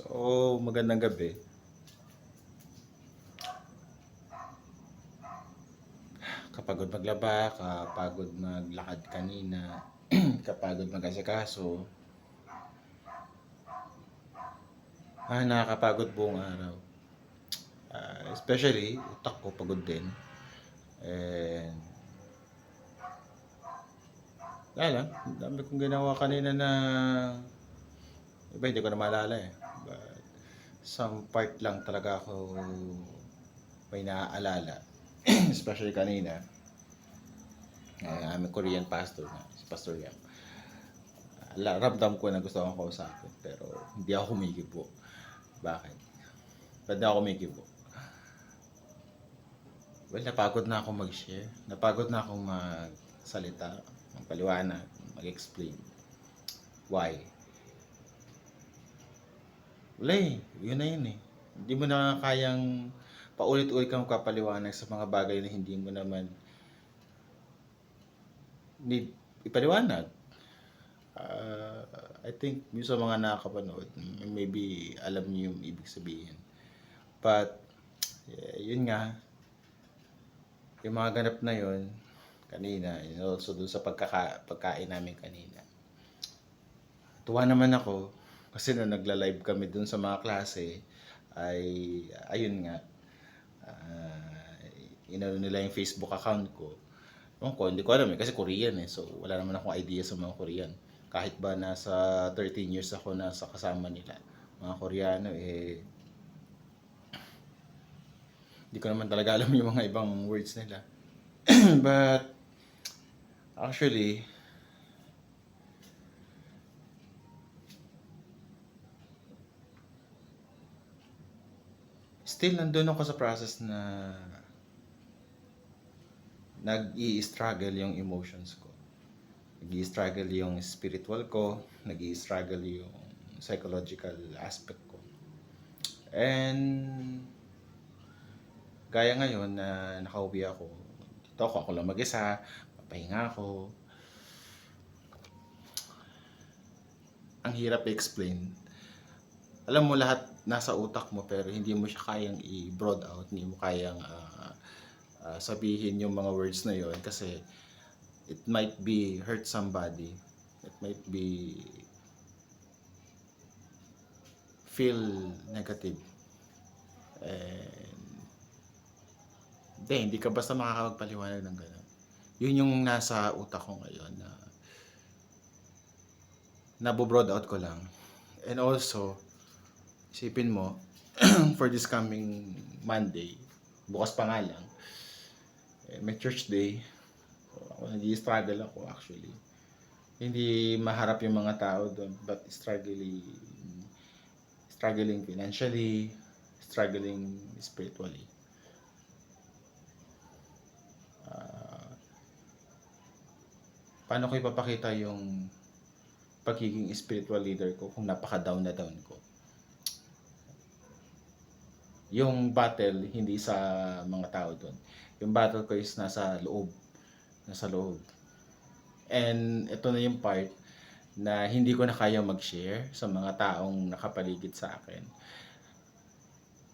So, magandang gabi. Kapagod maglaba, kapagod maglakad kanina, kapagod mag-asikaso. Ah, nakakapagod buong araw. Ah, especially, utak ko pagod din. And, wala lang, ang dami kong ginawa kanina na iba hindi ko na maalala eh. Some part lang talaga ako may naaalala. Especially kanina. Uh, I'm a Korean pastor na, si Pastor Yap. Ramdam ko na gusto akong kausapin, pero hindi ako kumikibo. Bakit? Ba't di ako kumikibo? Well, napagod na ako mag-share. Napagod na akong magsalita, magpaliwanag, mag-explain. Why? Wala eh. Yun na yun eh. Hindi mo na kayang paulit-ulit kang kapaliwanag sa mga bagay na hindi mo naman need ipaliwanag. Uh, I think yung sa mga nakakapanood, maybe alam niyo yung ibig sabihin. But, yeah, yun nga, yung mga ganap na yun, kanina, and also dun sa pagkaka, pagkain namin kanina. Tuwa naman ako, kasi nung nagla-live kami dun sa mga klase, ay, ayun nga, uh, inano nila yung Facebook account ko. Ewan ko, hindi ko alam eh, kasi Korean eh, so wala naman akong idea sa mga Korean. Kahit ba nasa 13 years ako na sa kasama nila, mga Koreano eh, hindi ko naman talaga alam yung mga ibang words nila. But, actually, still nandun ako sa process na nag-i-struggle yung emotions ko. Nag-i-struggle yung spiritual ko, nag-i-struggle yung psychological aspect ko. And gaya ngayon na nakauwi ako, dito ako, ako lang mag-isa, papahinga ako. Ang hirap i-explain. Alam mo lahat nasa utak mo pero hindi mo siya kayang i-broad out, hindi mo kayang uh, uh, sabihin yung mga words na yon kasi it might be hurt somebody. It might be feel negative. And hindi, hindi ka basta makakapagpaliwanag ng gano'n. Yun yung nasa utak ko ngayon na nabo-broad out ko lang. And also, isipin mo, for this coming Monday, bukas pa nga lang, eh, may church day. Ako nag-struggle ako actually. Hindi maharap yung mga tao doon, but struggling, struggling financially, struggling spiritually. Uh, paano ko ipapakita yung pagiging spiritual leader ko kung napaka-down na down ko? Yung battle, hindi sa mga tao doon. Yung battle ko is nasa loob. Nasa loob. And ito na yung part na hindi ko na kaya mag-share sa mga taong nakapaligid sa akin.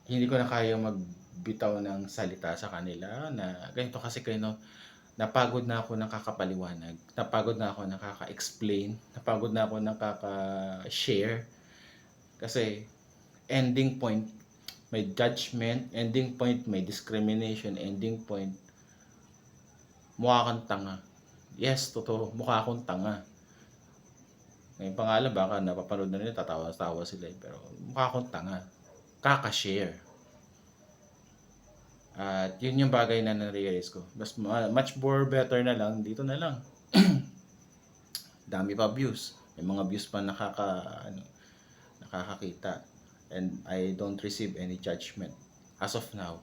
Hindi ko na kaya magbitaw ng salita sa kanila na ganito kasi kayo napagod na ako nakakapaliwanag, napagod na ako nakaka-explain, napagod na ako nakaka-share. Kasi ending point may judgment, ending point may discrimination, ending point mukha kang tanga. Yes, totoo, mukha akong tanga. Ngayon pangalan baka napapanood na nila, tatawa-tawa sila eh. Pero mukha akong tanga. Kaka-share. At yun yung bagay na na-realize ko. Mas much more better na lang, dito na lang. Dami pa views. May mga views pa nakaka, ano, nakakakita. And I don't receive any judgment as of now.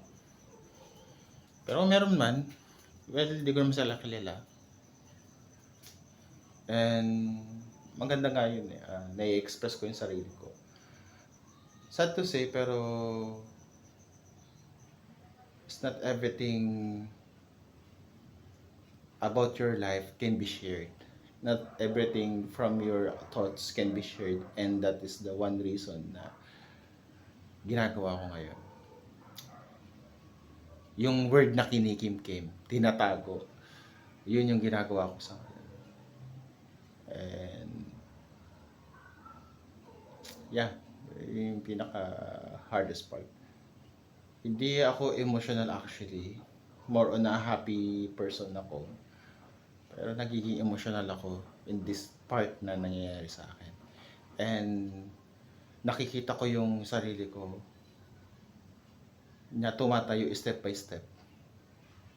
Pero meron man, well, hindi ko naman sila kilala. And maganda nga yun eh. Uh, nai-express ko yung sarili ko. Sad to say, pero it's not everything about your life can be shared. Not everything from your thoughts can be shared. And that is the one reason na ginagawa ko ngayon. Yung word na kinikim-kim, tinatago, yun yung ginagawa ko sa ngayon. And, yeah, yung pinaka hardest part. Hindi ako emotional actually. More on a happy person ako. Pero nagiging emotional ako in this part na nangyayari sa akin. And nakikita ko yung sarili ko na tumatayo step by step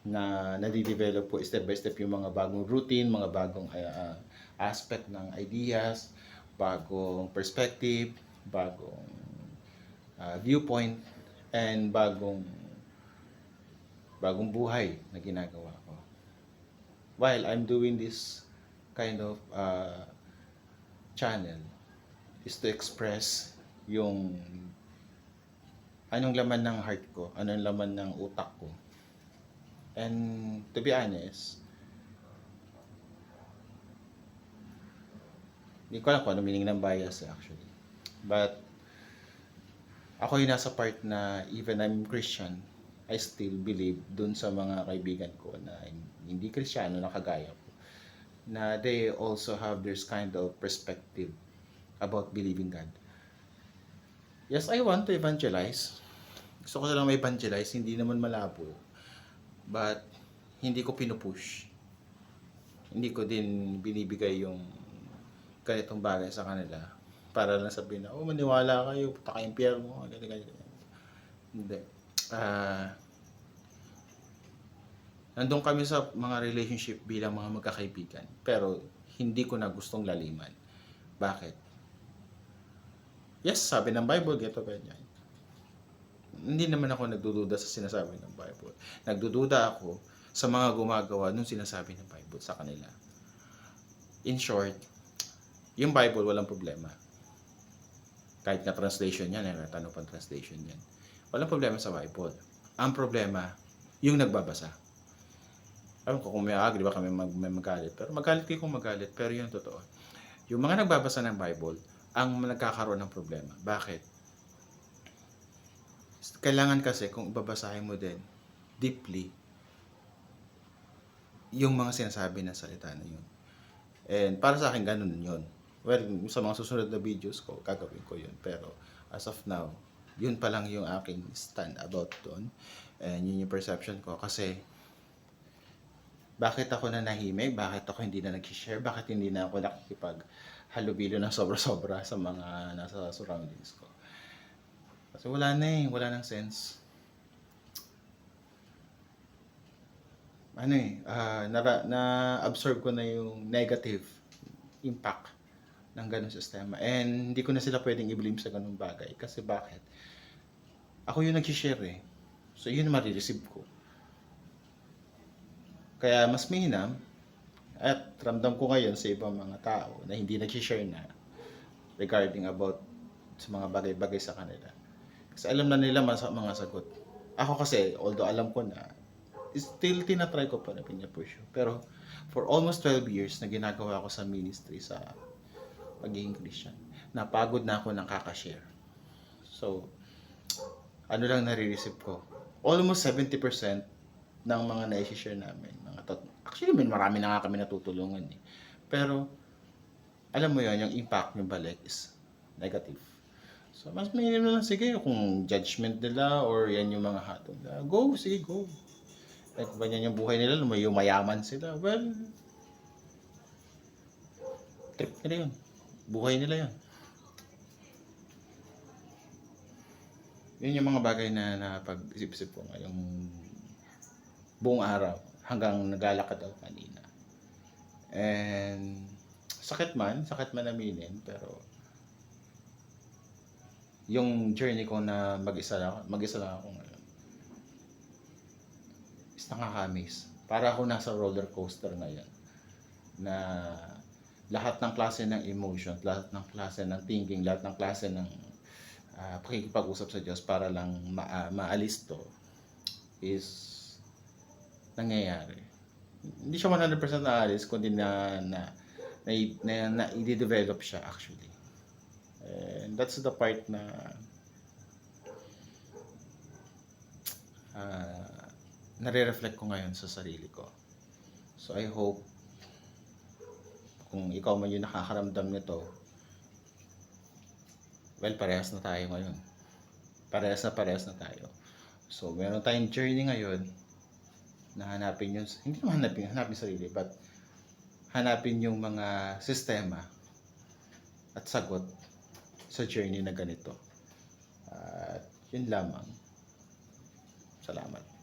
na nadidevelop po step by step yung mga bagong routine, mga bagong uh, aspect ng ideas, bagong perspective, bagong uh, viewpoint, and bagong bagong buhay na ginagawa ko. While I'm doing this kind of uh, channel is to express yung anong laman ng heart ko, anong laman ng utak ko. And to be honest, hindi ko alam kung ano meaning ng bias actually. But ako yung nasa part na even I'm Christian, I still believe dun sa mga kaibigan ko na hindi Kristiyano na kagaya ko na they also have this kind of perspective about believing God. Yes, I want to evangelize. Gusto ko lang ma-evangelize, hindi naman malabo. But, hindi ko pinupush. Hindi ko din binibigay yung ganitong bagay sa kanila. Para lang sabihin na, oh, maniwala kayo, puta kayo impyerno, ganyan, ganyan. Hindi. Ah, nandun kami sa mga relationship bilang mga magkakaibigan. Pero, hindi ko na gustong laliman. Bakit? Yes, sabi ng Bible, geto ganyan. Hindi naman ako nagdududa sa sinasabi ng Bible. Nagdududa ako sa mga gumagawa nung sinasabi ng Bible sa kanila. In short, yung Bible walang problema. Kahit na translation yan, eh, ano pang translation yan. Walang problema sa Bible. Ang problema, yung nagbabasa. Alam ko kung may agree ba kami mag, may magalit. Pero magalit kayo kung magalit. Pero yun totoo. Yung mga nagbabasa ng Bible, ang nagkakaroon ng problema. Bakit? Kailangan kasi kung babasahin mo din deeply yung mga sinasabi ng salita na yun. And para sa akin, ganun yun. Well, sa mga susunod na videos ko, gagawin ko yun. Pero as of now, yun pa lang yung aking stand about doon. And yun yung perception ko. Kasi, bakit ako na nahimik? Bakit ako hindi na nag-share? Bakit hindi na ako nakikipag halubilo ng sobra-sobra sa mga nasa surroundings ko. Kasi wala na eh, wala nang sense. Ano eh, uh, na, na-absorb ko na yung negative impact ng ganung sistema. And hindi ko na sila pwedeng i-blame sa ganung bagay. Kasi bakit? Ako yung nag-share eh. So yun marireceive ko. Kaya mas mahinam, at ramdam ko ngayon sa ibang mga tao na hindi nag-share na regarding about sa mga bagay-bagay sa kanila. Kasi alam na nila mas mga sagot. Ako kasi, although alam ko na, still tinatry ko pa na pinapush. Pero for almost 12 years na ginagawa ko sa ministry sa pagiging Christian, napagod na ako ng kakashare. So, ano lang nare-receive ko? Almost 70% ng mga na-share namin, Actually, may marami na nga kami natutulungan eh. Pero, alam mo yon yung impact yung balik is negative. So, mas may na lang, sige, kung judgment nila or yan yung mga hatol nila, go, sige, go. At kung yan yung buhay nila, lumayo mayaman sila, well, trip nila yun. Buhay nila yun. Yun yung mga bagay na napag-isip-isip ko ngayong buong araw hanggang naglalakad ako kanina. And sakit man, sakit man aminin, pero yung journey ko na mag-isa lang, mag-isa lang ako ngayon is nakakamis. Para ako nasa roller coaster ngayon na lahat ng klase ng emotion, lahat ng klase ng thinking, lahat ng klase ng uh, pakikipag-usap sa Diyos para lang ma- uh, maalis to is nangyayari. Hindi siya 100% naalis, kundi na, na, na, na, na i-develop siya actually. And that's the part na ah, nare-reflect ko ngayon sa sarili ko. So I hope kung ikaw man yung nakakaramdam nito, well, parehas na tayo ngayon. Parehas na parehas na tayo. So, meron tayong journey ngayon na hanapin yung, hindi naman hanapin, hanapin sarili, but hanapin yung mga sistema at sagot sa journey na ganito. At yun lamang. Salamat.